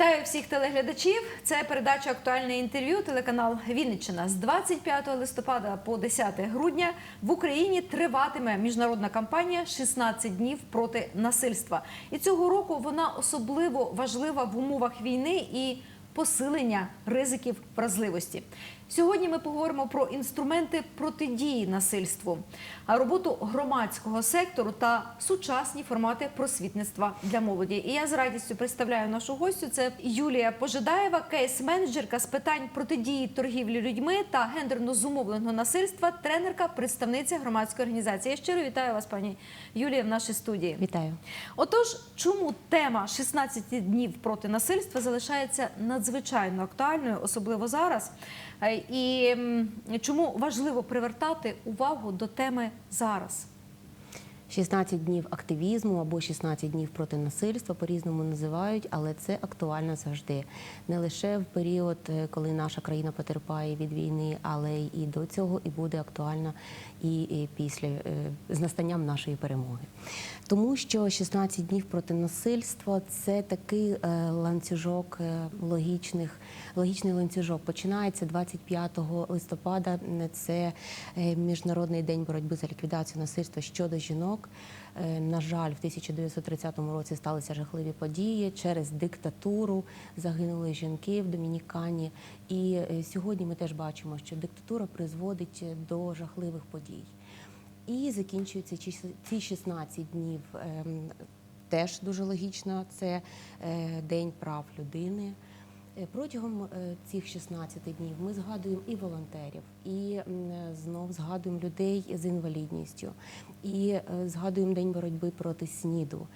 Вітаю всіх телеглядачів. Це передача Актуальне інтерв'ю. Телеканал Вінниччина з 25 листопада по 10 грудня в Україні триватиме міжнародна кампанія «16 днів проти насильства. І цього року вона особливо важлива в умовах війни і посилення ризиків вразливості. Сьогодні ми поговоримо про інструменти протидії насильству, а роботу громадського сектору та сучасні формати просвітництва для молоді. І я з радістю представляю нашу гостю. Це Юлія Пожидаєва, кейс-менеджерка з питань протидії торгівлі людьми та гендерно зумовленого насильства, тренерка, представниця громадської організації. Я щиро вітаю вас, пані Юлія, в нашій студії. Вітаю. Отож, чому тема 16 днів проти насильства залишається надзвичайно актуальною, особливо зараз? І чому важливо привертати увагу до теми зараз? 16 днів активізму або 16 днів проти насильства по-різному називають, але це актуально завжди. Не лише в період, е, коли наша країна потерпає від війни, але і до цього і буде актуально і, після е, з настанням нашої перемоги. Тому що 16 днів проти насильства це такий е, ланцюжок е, логічних, логічний ланцюжок. Починається 25 листопада. Це міжнародний день боротьби за ліквідацію насильства щодо жінок. На жаль, в 1930 році сталися жахливі події. Через диктатуру загинули жінки в Домінікані. І сьогодні ми теж бачимо, що диктатура призводить до жахливих подій. І закінчуються ці ці 16 днів. ем, Теж дуже логічно. Це е, День прав людини. Е, Протягом е, цих 16 днів ми згадуємо і волонтерів, і знов згадуємо людей з інвалідністю, і згадуємо День боротьби проти СНІДу.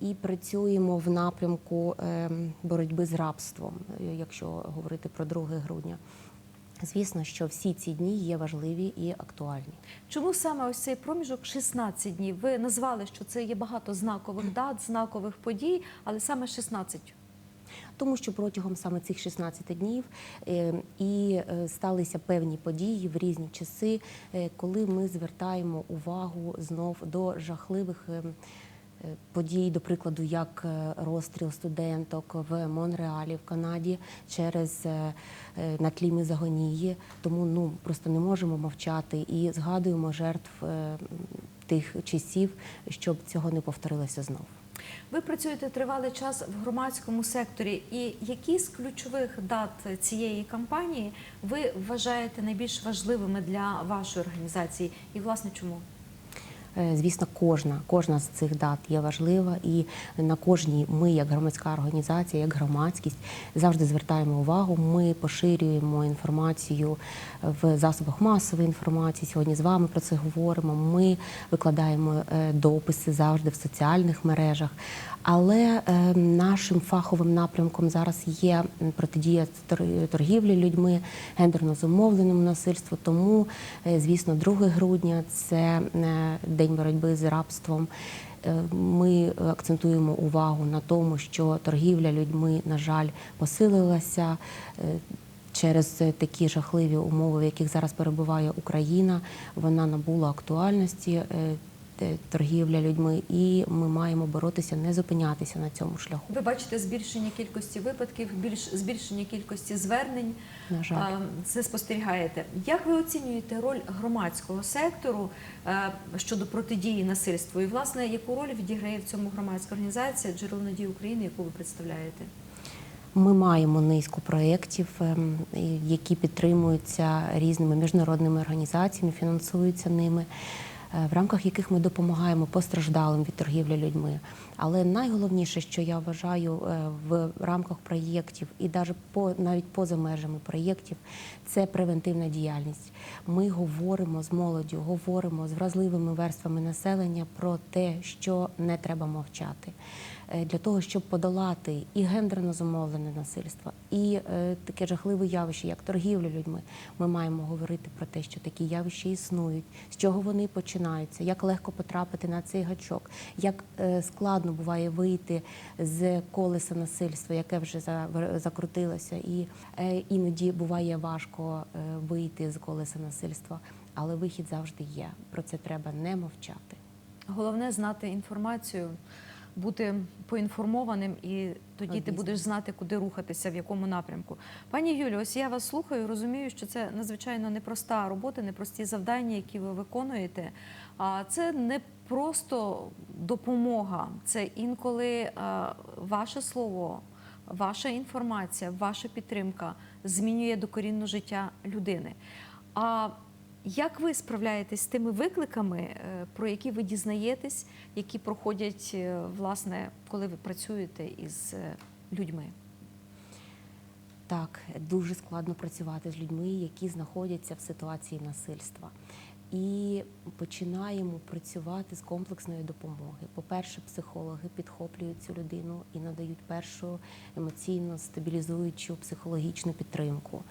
І працюємо в напрямку ем, боротьби з рабством, якщо говорити про 2 грудня. Звісно, що всі ці дні є важливі і актуальні. Чому саме ось цей проміжок 16 днів? Ви назвали, що це є багато знакових дат, знакових подій, але саме 16. Тому що протягом саме цих 16 днів е, і е, сталися певні події в різні часи, е, коли ми звертаємо увагу знов до жахливих. Подій, до прикладу, як е, розстріл студенток в Монреалі в Канаді через е, е, на тлі мізогонії. Тому ну просто не можемо мовчати і згадуємо жертв тих часів, щоб цього не повторилося знов. Ви працюєте тривалий час в громадському секторі. І які з ключових дат цієї кампанії ви вважаєте найбільш важливими для вашої організації? І власне чому? Е, Звісно, кожна, кожна з цих дат є важлива, і на кожній ми, як громадська організація, як громадськість, завжди звертаємо увагу. Ми поширюємо інформацію в засобах масової інформації. Сьогодні з вами про це говоримо. Ми викладаємо е, дописи завжди в соціальних мережах. Але е, нашим фаховим напрямком зараз є протидія торгівлі людьми, гендерно зумовленому насильству. Тому, звісно, 2 грудня це е, день боротьби з рабством. Е, Ми акцентуємо увагу на тому, що торгівля людьми, на жаль, посилилася. е, Через такі жахливі умови, в яких зараз перебуває Україна, вона набула актуальності. Торгівля людьми, і ми маємо боротися, не зупинятися на цьому шляху. Ви бачите збільшення кількості випадків, більш збільшення кількості звернень. На жаль. Це спостерігаєте. Як ви оцінюєте роль громадського сектору е, щодо протидії насильству? І власне яку роль відіграє в цьому громадська організація Джерело надії України, яку ви представляєте? Ми маємо низку проєктів, ем, які підтримуються різними міжнародними організаціями, фінансуються ними, в рамках яких ми допомагаємо постраждалим від торгівлі людьми. Але найголовніше, що я вважаю е, в рамках проєктів і навіть по навіть поза межами проєктів, це превентивна діяльність. Ми говоримо з молоддю, говоримо з вразливими верствами населення про те, що не треба мовчати. Е, Для того, щоб подолати і гендерно зумовлене насильство, і е, таке жахливе явище, як торгівля людьми, ми маємо говорити про те, що такі явища існують, з чого вони починаються, як легко потрапити на цей гачок, як е, складно буває вийти з колеса насильства, яке вже за- закрутилося, і іноді буває важко вийти з колеса насильства, але вихід завжди є. Про це треба не мовчати. Головне знати інформацію бути поінформованим, і тоді ти будеш знати, куди рухатися, в якому напрямку. Пані Юлі, ось я вас слухаю, розумію, що це надзвичайно непроста робота, непрості завдання, які ви виконуєте. А це не просто допомога, це інколи е, ваше слово, ваша інформація, ваша підтримка змінює докорінно життя людини. А як ви справляєтесь з тими викликами, е, про які ви дізнаєтесь, які проходять, е, власне, коли ви працюєте із е, людьми? Так, дуже складно працювати з людьми, які знаходяться в ситуації насильства. І починаємо працювати з комплексної допомоги. По-перше, психологи підхоплюють цю людину і надають першу емоційно стабілізуючу психологічну підтримку.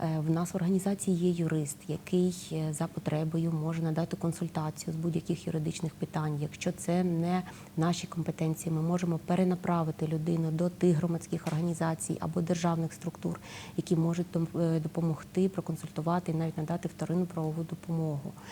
Е, В нас в організації є юрист, який е, за потребою може надати консультацію з будь-яких юридичних питань. Якщо це не наші компетенції, ми можемо перенаправити людину до тих громадських організацій або державних структур, які можуть е, допомогти, проконсультувати і навіть надати вторинну правову допомогу.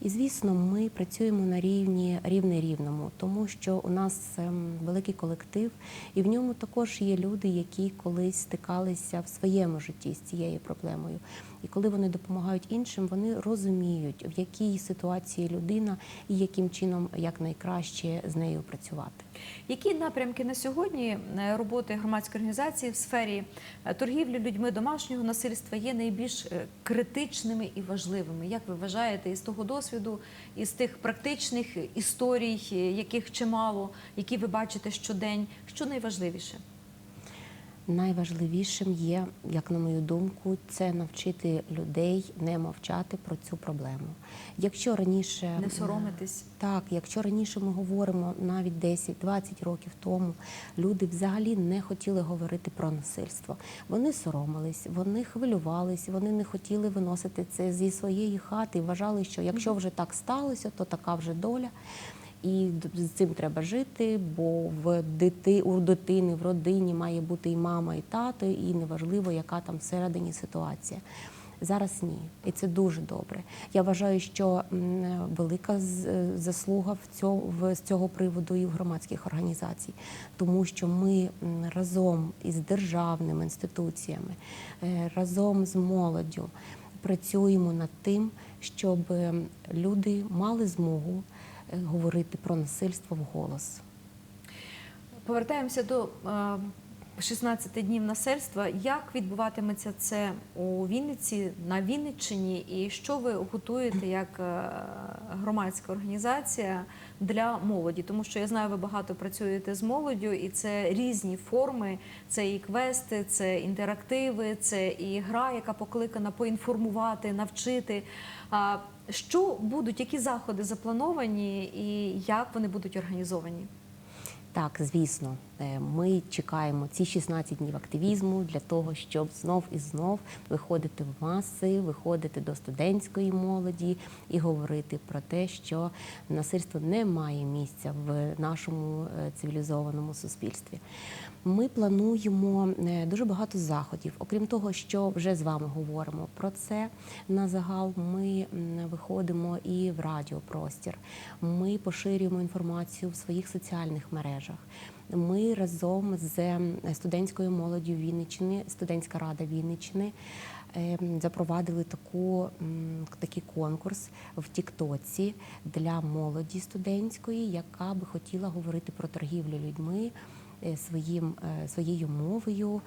І звісно, ми працюємо на рівні рівне рівному, тому що у нас ем, великий колектив, і в ньому також є люди, які колись стикалися в своєму житті з цією проблемою. І коли вони допомагають іншим, вони розуміють, в якій ситуації людина і яким чином якнайкраще з нею працювати. Які напрямки на сьогодні е, роботи громадської організації в сфері е, торгівлі людьми домашнього насильства є найбільш е, критичними і важливими? Як ви вважаєте із того досвіду, із тих практичних історій, яких чимало, які ви бачите щодень, що найважливіше? Найважливішим є, як на мою думку, це навчити людей не мовчати про цю проблему. Якщо раніше Не соромитись. Так, якщо раніше ми говоримо навіть 10-20 років тому, люди взагалі не хотіли говорити про насильство. Вони соромились, вони хвилювались, вони не хотіли виносити це зі своєї хати вважали, що якщо вже так сталося, то така вже доля. І з цим треба жити, бо в дити, у дитини в родині має бути і мама, і тато, і неважливо, яка там всередині ситуація. Зараз ні, і це дуже добре. Я вважаю, що велика заслуга в цього, в, з цього приводу і в громадських організацій, тому що ми разом із державними інституціями, е, разом з молоддю працюємо над тим, щоб люди мали змогу говорити про насильство вголос. Повертаємося до е, 16 днів насильства. Як відбуватиметься це у Вінниці на Вінниччині, і що ви готуєте як е, громадська організація для молоді? Тому що я знаю, ви багато працюєте з молоддю, і це різні форми. Це і квести, це інтерактиви, це і гра, яка покликана поінформувати, навчити. Що будуть, які заходи заплановані, і як вони будуть організовані? Так, звісно, ми чекаємо ці 16 днів активізму для того, щоб знов і знов виходити в маси, виходити до студентської молоді і говорити про те, що насильство не має місця в нашому е, цивілізованому суспільстві. Ми плануємо е, дуже багато заходів. Окрім того, що вже з вами говоримо про це на загал. Ми виходимо і в радіопростір. Ми поширюємо інформацію в своїх соціальних мережах. Ми разом з ем, студентською молоддю Вінниччини, студентська рада Вінниччини. ем, Запровадили таку, такий конкурс в Тіктоці для молоді студентської, яка би хотіла говорити про торгівлю людьми е, своїм, е, своєю мовою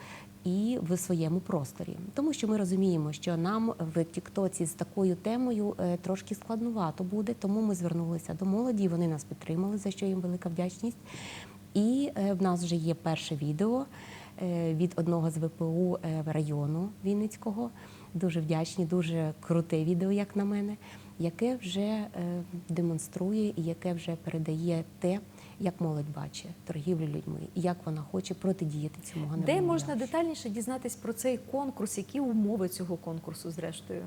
і в своєму просторі. Тому що ми розуміємо, що нам в Тіктоці з такою темою е, трошки складнувато буде, тому ми звернулися до молоді, вони нас підтримали, за що їм велика вдячність. І е, в нас вже є перше відео е, від одного з ВПУ е, району Вінницького. Дуже вдячні, дуже круте відео, як на мене, яке вже демонструє і яке вже передає те, як молодь бачить торгівлю людьми, і як вона хоче протидіяти цьому Де можна явищу. детальніше дізнатись про цей конкурс? Які умови цього конкурсу, зрештою?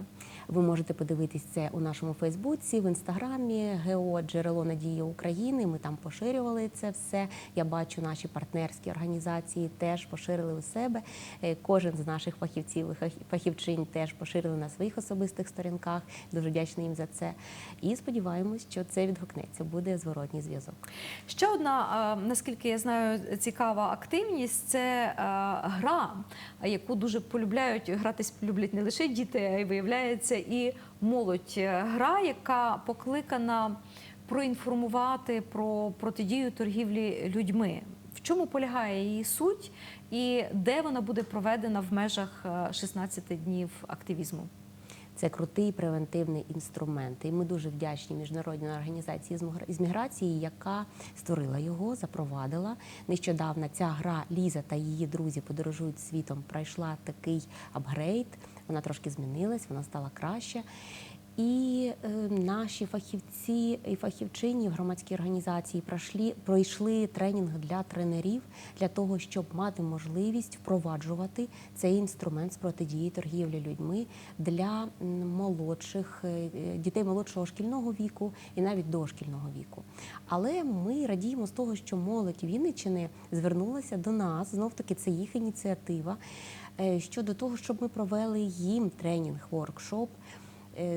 Ви можете подивитись це у нашому Фейсбуці, в інстаграмі ГО Джерело Надії України. Ми там поширювали це все. Я бачу, наші партнерські організації теж поширили у себе. Е, Кожен з наших фахівців і фахівчинь теж поширили на своїх особистих сторінках. Дуже вдячна їм за це. І сподіваємось, що це відгукнеться. Буде зворотній зв'язок. Ще одна, наскільки я знаю, цікава активність це гра, яку дуже полюбляють гратись люблять не лише діти, а й виявляється і молодь. Гра, яка покликана проінформувати про протидію торгівлі людьми. В чому полягає її суть і де вона буде проведена в межах е, 16 днів активізму? Це крутий превентивний інструмент. І ми дуже вдячні міжнародній організації з мігра- з міграції, яка створила його, запровадила. Нещодавно ця гра Ліза та її друзі подорожують світом. Пройшла такий апгрейд. Вона трошки змінилась, вона стала краще. І е, наші фахівці і фахівчині в громадській організації пройшли, пройшли тренінг для тренерів для того, щоб мати можливість впроваджувати цей інструмент з протидії торгівлі людьми для молодших е, е, дітей молодшого шкільного віку і навіть дошкільного віку. Але ми радіємо з того, що молодь Вінниччини звернулася до нас. Знов таки це їх ініціатива е, щодо того, щоб ми провели їм тренінг, воркшоп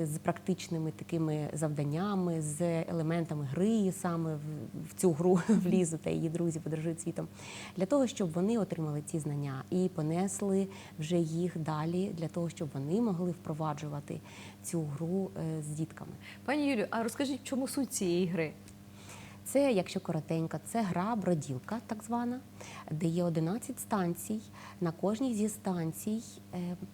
з практичними такими завданнями, з елементами гри, саме в, цю гру в Лізу та її друзі подорожують світом, для того, щоб вони отримали ці знання і понесли вже їх далі, для того, щоб вони могли впроваджувати цю гру е, з дітками. Пані Юлію, а розкажіть, в чому суть цієї гри? Це, якщо коротенько, це гра броділка, так звана, де є 11 станцій. На кожній зі станцій е,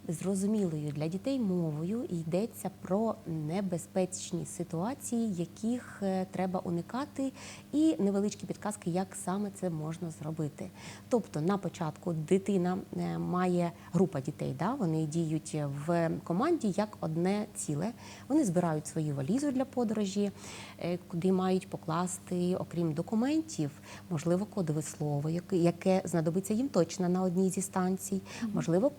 зрозумілою для дітей мовою йдеться про небезпечні ситуації, яких е, треба уникати, і невеличкі підказки, як саме це можна зробити. Тобто, на початку дитина е, має група дітей, да? вони діють в команді як одне ціле. Вони збирають свою валізу для подорожі, е, куди мають покласти, окрім документів, можливо, кодове слово, яке- знадобиться їм точно на одній зі станцій, можливо,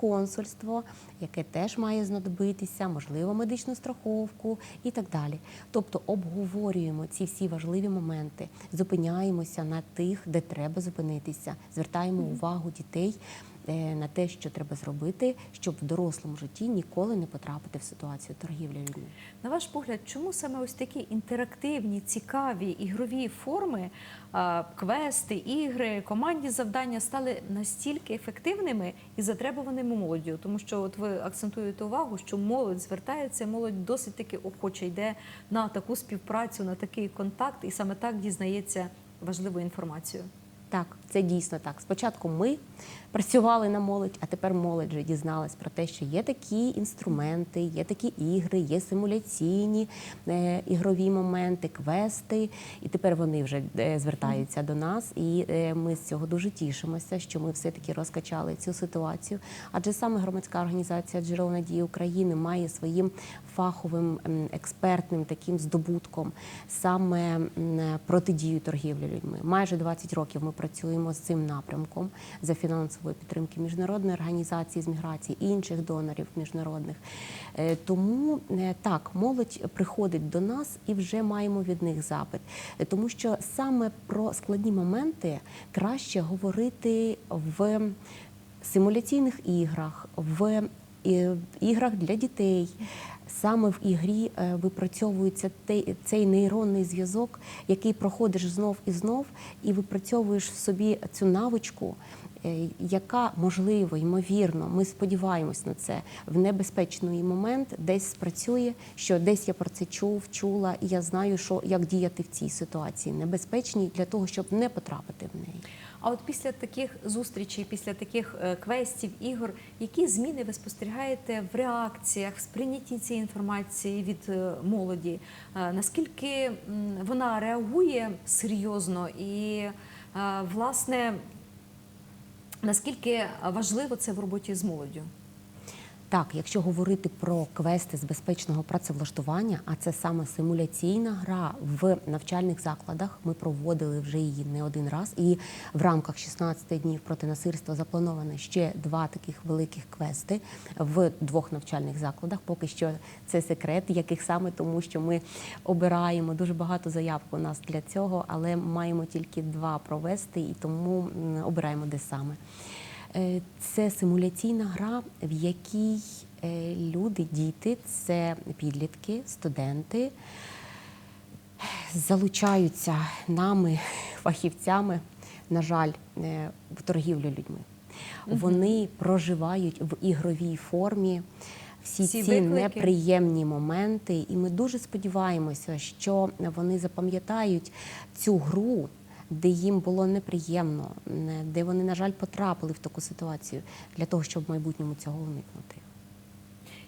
консульство, яке теж має знадобитися, можливо, медичну страховку і так далі. Тобто обговорюємо ці всі важливі моменти, зупиняємося на тих, де треба зупинитися, звертаємо увагу дітей. Е, На те, що треба зробити, щоб в дорослому житті ніколи не потрапити в ситуацію торгівлі людьми. На ваш погляд, чому саме ось такі інтерактивні, цікаві ігрові форми, квести, ігри, командні завдання стали настільки ефективними і затребуваними молоддю? Тому що от ви акцентуєте увагу, що молодь звертається, молодь досить таки охоче йде на таку співпрацю, на такий контакт, і саме так дізнається важливу інформацію. Так, це дійсно так. Спочатку ми працювали на молодь, а тепер молодь вже дізналась про те, що є такі інструменти, є такі ігри, є симуляційні е, ігрові моменти, квести. І тепер вони вже е, звертаються до нас, і е, ми з цього дуже тішимося, що ми все-таки розкачали цю ситуацію. Адже саме громадська організація Джерел надії України має своїм фаховим експертним таким здобутком саме протидію торгівлі людьми. Майже 20 років ми працюємо з цим напрямком за фінансової підтримки міжнародної організації з міграції інших донорів міжнародних. Е, Тому е, так, молодь приходить до нас і вже маємо від них запит, Е, тому що саме про складні моменти краще говорити в симуляційних іграх, в іграх для дітей. Саме в ігрі випрацьовується цей нейронний зв'язок, який проходиш знов і знов, і випрацьовуєш в собі цю навичку, яка можливо, ймовірно, ми сподіваємось на це в небезпечний момент десь спрацює, що десь я про це чув, чула, і я знаю, що як діяти в цій ситуації небезпечній для того, щоб не потрапити в неї. А от після таких зустрічей, після таких е, квестів, ігор, які зміни ви спостерігаєте в реакціях, в сприйнятті цієї інформації від е, молоді? Е, Наскільки вона реагує серйозно і, е, власне, наскільки важливо це в роботі з молоддю? Так, якщо говорити про квести з безпечного працевлаштування, а це саме симуляційна гра в навчальних закладах. Ми проводили вже її не один раз, і в рамках 16 днів проти насильства заплановано ще два таких великих квести в двох навчальних закладах. Поки що це секрет, яких саме тому, що ми обираємо дуже багато заявок у нас для цього, але маємо тільки два провести, і тому обираємо де саме. Е, Це симуляційна гра, в якій е, люди, діти, це підлітки, студенти залучаються нами, фахівцями, на жаль, е, в торгівлю людьми. Вони проживають в ігровій формі всі, Всі ці виклики. неприємні моменти, і ми дуже сподіваємося, що вони запам'ятають цю гру. Де їм було неприємно, де вони, на жаль, потрапили в таку ситуацію для того, щоб в майбутньому цього уникнути.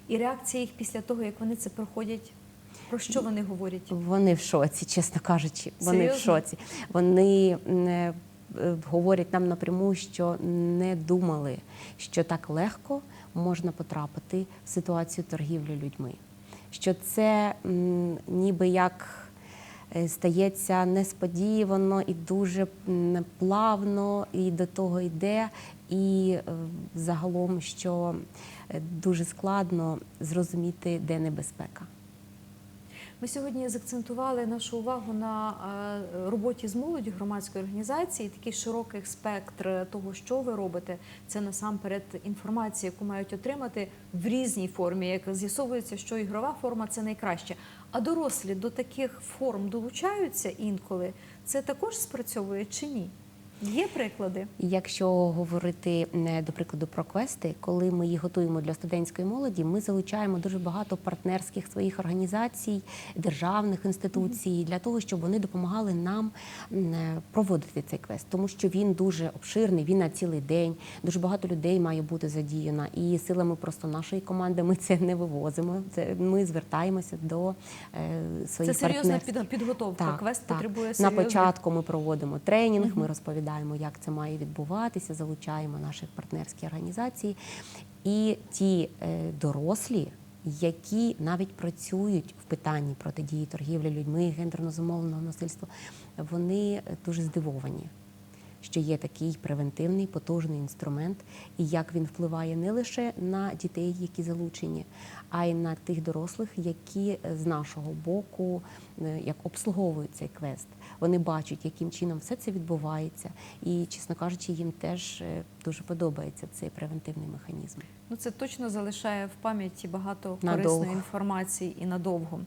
І реакція їх після того, як вони це проходять, про що вони говорять? Вони в шоці, чесно кажучи. Вони в шоці. Вони е, говорять нам напряму, що не думали, що так легко можна потрапити в ситуацію торгівлі людьми. Що це ніби як стається несподівано і дуже плавно, і до того йде. І е, загалом, що е, дуже складно зрозуміти, де небезпека. Ми сьогодні заакцентували нашу увагу на е, роботі з молоддю громадської організації. Такий широкий спектр того, що ви робите, це насамперед інформація, яку мають отримати в різній формі. Як з'ясовується, що ігрова форма це найкраще. А дорослі до таких форм долучаються інколи. Це також спрацьовує чи ні? Є приклади? Якщо говорити е, до прикладу про квести, коли ми їх готуємо для студентської молоді, ми залучаємо дуже багато партнерських своїх організацій, державних інституцій для того, щоб вони допомагали нам е, проводити цей квест, тому що він дуже обширний, він на цілий день. Дуже багато людей має бути задіяно, і силами просто нашої команди ми це не вивозимо. Це ми звертаємося до е, Це серйозна партнерських- під- підготовка. Квест потребує На початку ми проводимо тренінг, ми розповідаємо, як це має відбуватися, залучаємо наші партнерські організації. І ті е, дорослі, які навіть працюють в питанні протидії торгівлі людьми, гендерно зумовленого насильства, вони дуже здивовані. Що є такий превентивний потужний інструмент, і як він впливає не лише на дітей, які залучені, а й на тих дорослих, які е, з нашого боку е, як обслуговують цей квест. Вони бачать, яким чином все це відбувається, і, чесно кажучи, їм теж е, дуже подобається цей превентивний механізм. Ну, це точно залишає в пам'яті багато Надовго. корисної інформації і надовго.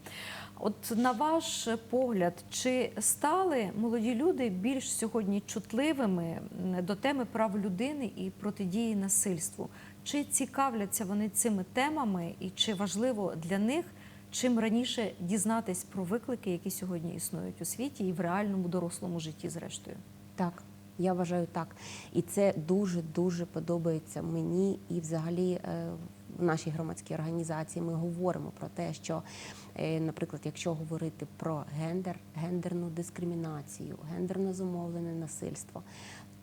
От на ваш погляд, чи стали молоді люди більш сьогодні чутливими до теми прав людини і протидії насильству? Чи цікавляться вони цими темами, і чи важливо для них чим раніше дізнатись про виклики, які сьогодні існують у світі і в реальному дорослому житті, зрештою? Так, я вважаю так. І це дуже дуже подобається мені і взагалі е, в нашій громадській організації. Ми говоримо про те, що, е, наприклад, якщо говорити про гендер, гендерну дискримінацію, гендерно зумовлене насильство.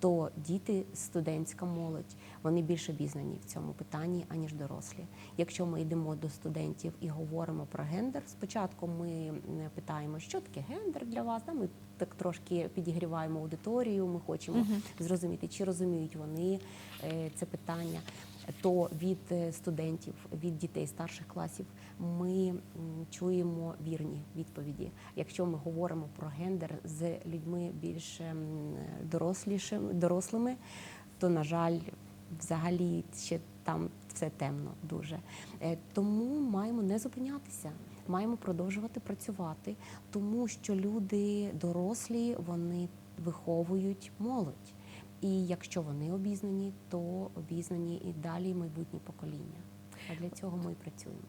То діти, студентська молодь, вони більше обізнані в цьому питанні, аніж дорослі. Якщо ми йдемо до студентів і говоримо про гендер, спочатку ми питаємо, що таке гендер для вас. Да? Ми так трошки підігріваємо аудиторію. Ми хочемо зрозуміти, чи розуміють вони е, це питання. То від е, студентів, від дітей старших класів ми чуємо вірні відповіді. Якщо ми говоримо про гендер з людьми більш ем, дорослими, то на жаль, взагалі ще там все темно дуже. Е, Тому маємо не зупинятися, маємо продовжувати працювати, тому що люди дорослі вони виховують молодь. І якщо вони обізнані, то обізнані і далі майбутні покоління. А для цього ми і працюємо.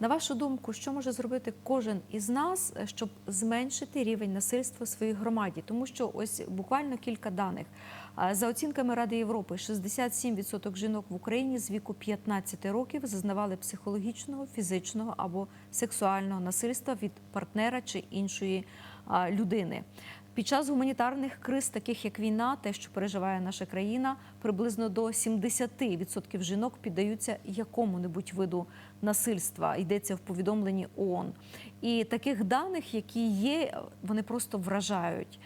На вашу думку, що може зробити кожен із нас, е, щоб зменшити рівень насильства в своїй громаді? Тому що ось буквально кілька даних. За оцінками Ради Європи, 67% жінок в Україні з віку 15 років зазнавали психологічного, фізичного або сексуального насильства від партнера чи іншої людини. Під час гуманітарних криз, таких як війна, те, що переживає наша країна, приблизно до 70% жінок піддаються якому-небудь виду насильства. Йдеться в повідомленні ООН. І таких даних, які є, вони просто вражають.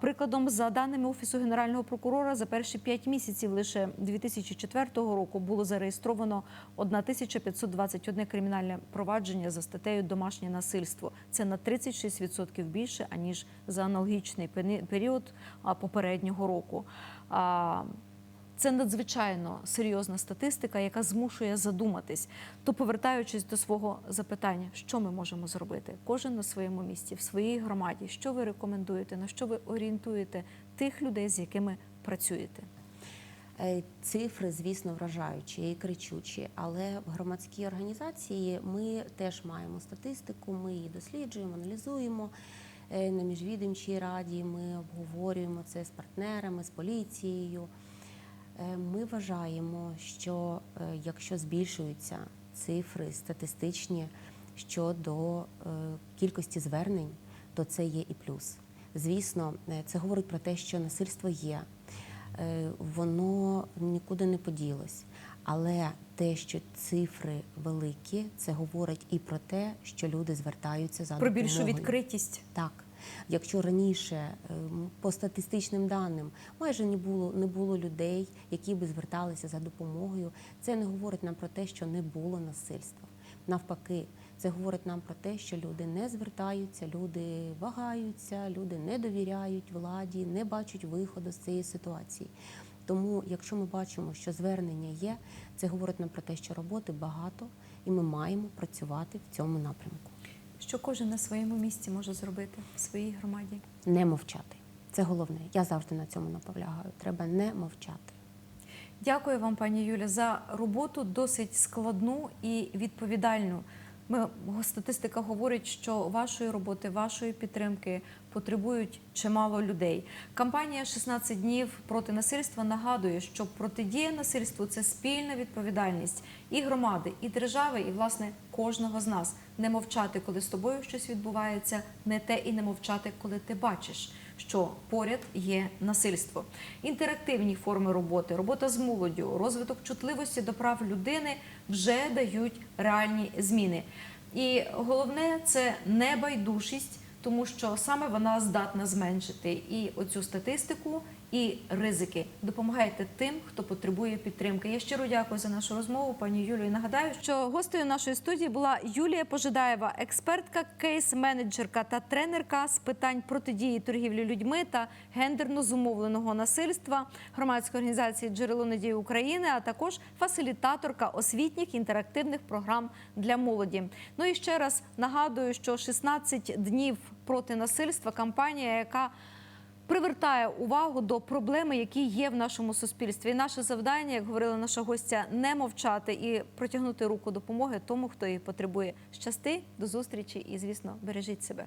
Прикладом, за даними Офісу Генерального прокурора, за перші 5 місяців лише 2004 року було зареєстровано 1521 кримінальне провадження за статтею домашнє насильство. Це на 36% більше аніж за аналогічний період попереднього року. Це надзвичайно серйозна статистика, яка змушує задуматись. То повертаючись до свого запитання, що ми можемо зробити? Кожен на своєму місці, в своїй громаді. Що ви рекомендуєте? На що ви орієнтуєте тих людей, з якими працюєте? Е, Цифри, звісно, вражаючі і кричучі, але в громадській організації ми теж маємо статистику, ми її досліджуємо, аналізуємо. Е, На міжвідомчій раді ми обговорюємо це з партнерами, з поліцією. Е, Ми вважаємо, що е, якщо збільшуються цифри статистичні щодо е, кількості звернень, то це є і плюс. Звісно, це говорить про те, що насильство є, воно нікуди не поділось. Але те, що цифри великі, це говорить і про те, що люди звертаються за допомогою. Про більшу відкритість. Так, якщо раніше ем, по статистичним даним майже не було не було людей, які би зверталися за допомогою, це не говорить нам про те, що не було насильства. Навпаки, це говорить нам про те, що люди не звертаються, люди вагаються, люди не довіряють владі, не бачать виходу з цієї ситуації. Тому, якщо ми бачимо, що звернення є, це говорить нам про те, що роботи багато, і ми маємо працювати в цьому напрямку. Що кожен на своєму місці може зробити в своїй громаді? не мовчати. Це головне. Я завжди на цьому наполягаю. Треба не мовчати. Дякую вам, пані Юля, за роботу досить складну і відповідальну. Ми статистика говорить, що вашої роботи, вашої підтримки потребують чимало людей. Кампанія «16 днів проти насильства нагадує, що протидія насильству це спільна відповідальність і громади, і держави, і власне кожного з нас. Не мовчати, коли з тобою щось відбувається, не те і не мовчати, коли ти бачиш що поряд є насильство. Інтерактивні форми роботи, робота з молоддю, розвиток чутливості до прав людини вже дають реальні зміни. І головне це небайдужість, тому що саме вона здатна зменшити і оцю статистику, і ризики. Допомагайте тим, хто потребує підтримки. Я щиро дякую за нашу розмову, пані Юлію. Нагадаю, що гостею нашої студії була Юлія Пожидаєва, експертка, кейс-менеджерка та тренерка з питань протидії торгівлі людьми та гендерно зумовленого насильства громадської організації Джерело надії України, а також фасилітаторка освітніх інтерактивних програм для молоді. Ну і ще раз нагадую, що 16 днів проти насильства кампанія, яка привертає увагу до проблеми, які є в нашому суспільстві. І наше завдання, як говорила наша гостя, не мовчати і протягнути руку допомоги тому, хто її потребує. Щасти, до зустрічі і, звісно, бережіть себе.